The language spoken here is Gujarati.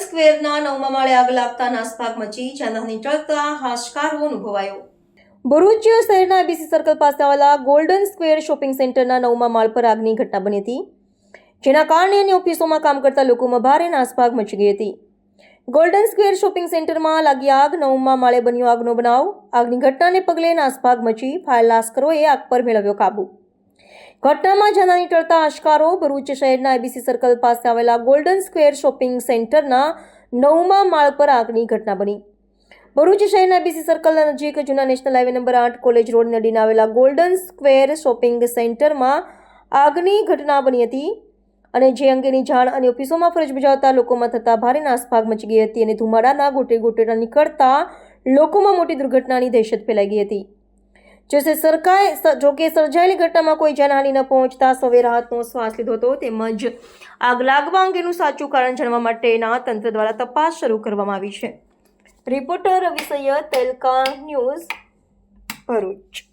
સ્ક્વેરના નવમા માળે આગ લાગતા નાસભાગ મચી જાનહાની ટળતા હાશકારો અનુભવાયો. ભરૂચ શહેરના એબીસી સર્કલ પાસે આવેલા ગોલ્ડન સ્ક્વેર શોપિંગ સેન્ટરના નવમા માળ પર આગની ઘટના બની હતી, જેના કારણે અન્ય ઓફિસોમાં કામ કરતા લોકોમાં ભારે નાસભાગ મચી ગઈ હતી. ગોલ્ડન સ્ક્વેર શોપિંગ સેન્ટરમાં લાગી આગ, નવમા માળે બન્યો આગનો બનાવ. આગની ઘટનાને પગલે નાસભાગ મચી ફાયર લાશ્કરોએ આગ પર મેળવ્યો કાબુ. ઘટનામાં જાનહાની ટળતા આશકારો ભરૂચ શહેરના એબીસી સર્કલ પાસે આવેલા ગોલ્ડન સ્ક્વેર શોપિંગ સેન્ટરના નવમા માળ પર આગની ઘટના બની. ભરૂચ શહેરના એબીસી સર્કલ નજીક જૂના નેશનલ હાઈવે નંબર આઠ કોલેજ રોડ નડીને આવેલા ગોલ્ડન સ્ક્વેર શોપિંગ સેન્ટરમાં આગની ઘટના બની હતી અને જે અંગેની જાણ અને ઓફિસોમાં ફરજ બજાવતા લોકોમાં થતા ભારે નાસભાગ મચી ગઈ હતી અને ધુમાડાના ગોટે ગોટેડા નીકળતા લોકોમાં મોટી દુર્ઘટનાની દહેશત ફેલાઈ ગઈ હતી. જોકે સરકારે જોકે સર્જાયેલી ઘટનામાં કોઈ જાનહાનિ ન પહોંચતા સૌએ રાહતનો શ્વાસ લીધો હતો. તેમજ આગ લાગવા અંગેનું સાચું કારણ જાણવા માટેના તંત્ર દ્વારા તપાસ શરૂ કરવામાં આવી છે. રિપોર્ટર રવિ સૈયદ તેલકા ન્યૂઝ ભરૂચ.